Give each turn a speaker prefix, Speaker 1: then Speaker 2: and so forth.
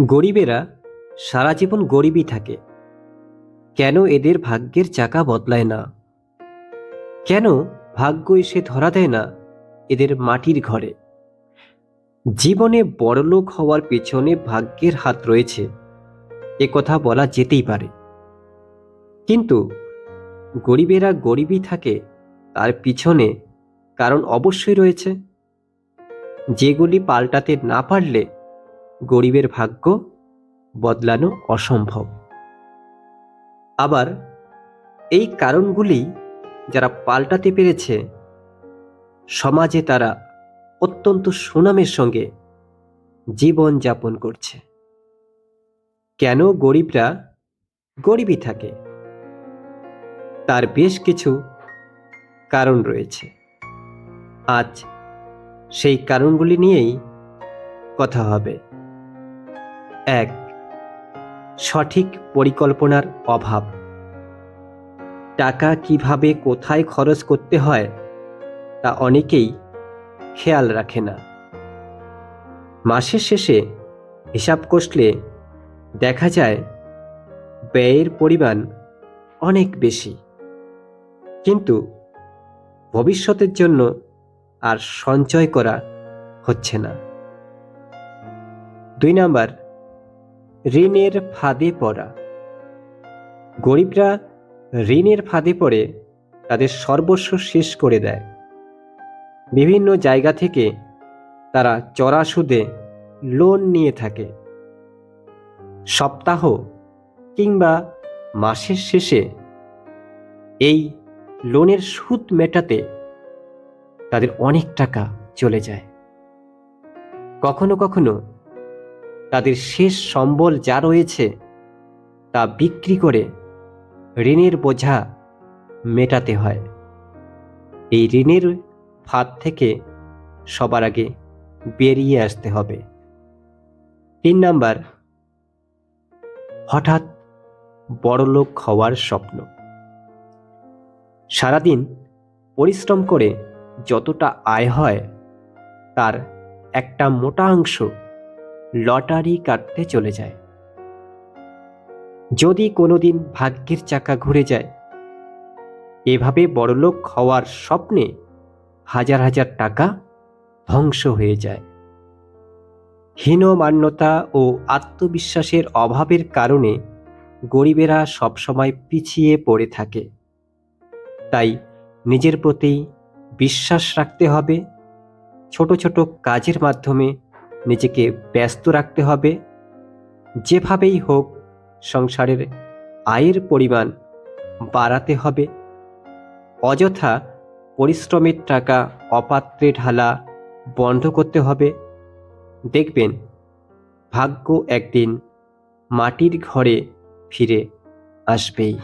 Speaker 1: গরিবেরা সারা জীবন গরিবই থাকে। কেন এদের ভাগ্যের চাকা বদলায় না? কেন ভাগ্য এসে ধরা দেয় না এদের মাটির ঘরে? জীবনে বড়লোক হওয়ার পেছনে ভাগ্যের হাত রয়েছে, এ কথা বলা যেতেই পারে। কিন্তু গরিবেরা গরিবই থাকে তার পিছনে কারণ অবশ্যই রয়েছে। যেগুলি পাল্টাতে না পারলে গরিবের ভাগ্য বদলানো অসম্ভব। আবার এই কারণগুলি যারা পাল্টাতে পেরেছে, সমাজে তারা অত্যন্ত সুনামের সঙ্গে জীবন যাপন করছে। কেন গরিবরা গরিবই থাকে? তার বেশ কিছু কারণ রয়েছে। আজ সেই কারণগুলি নিয়েই কথা হবে। এক, সঠিক পরিকল্পনার অভাব। টাকা কীভাবে কোথায় খরচ করতে হয়, তা অনেকেই খেয়াল রাখে না। মাসের শেষে হিসাব কষলে দেখা যায়, ব্যয়ের পরিমাণ অনেক বেশি। কিন্তু ভবিষ্যতের জন্য আর সঞ্চয় করা হচ্ছে না। দুই নাম্বার ঋণের ফাঁদে পড়া। গরিবরা ঋণের ফাঁদে পড়ে তাদের সর্বস্ব শেষ করে দেয়। বিভিন্ন জায়গা থেকে তারা চড়া সুদে লোন নিয়ে থাকে। সপ্তাহ কিংবা মাসের শেষে এই লোনের সুদ মেটাতে তাদের অনেক টাকা চলে যায়। কখনো কখনো তাদের শেষ সম্বল যা রয়েছে তা বিক্রি করে ঋণের বোঝা মেটাতে হয়। এই ঋণের ফাঁদ থেকে সবার আগে বেরিয়ে আসতে হবে। তিন নাম্বার, হঠাৎ বড়লোক হওয়ার স্বপ্ন। সারাদিন পরিশ্রম করে যতটা আয় হয়, তার একটা মোটা অংশ লটারি কাটতে চলে যায়। যদি কোনোদিন ভাগ্যের চাকা ঘুরে যায়, এভাবে বড়লোক হওয়ার স্বপ্নে হাজার হাজার টাকা ধ্বংস হয়ে যায়। হীনমান্যতা ও আত্মবিশ্বাসের অভাবের কারণে গরিবেরা সবসময় পিছিয়ে পড়ে থাকে। তাই নিজের প্রতি বিশ্বাস রাখতে হবে। ছোট ছোট কাজের মাধ্যমে নিজেকে ব্যস্ত রাখতে হবে। যেভাবেই হোক, সংসারের আয়ের পরিমাণ বাড়াতে হবে। অযথা পরিশ্রমের টাকা অপাত্রে ঢালা বন্ধ করতে হবে। দেখবেন, ভাগ্য একদিন মাটির ঘরে ফিরে আসবেই।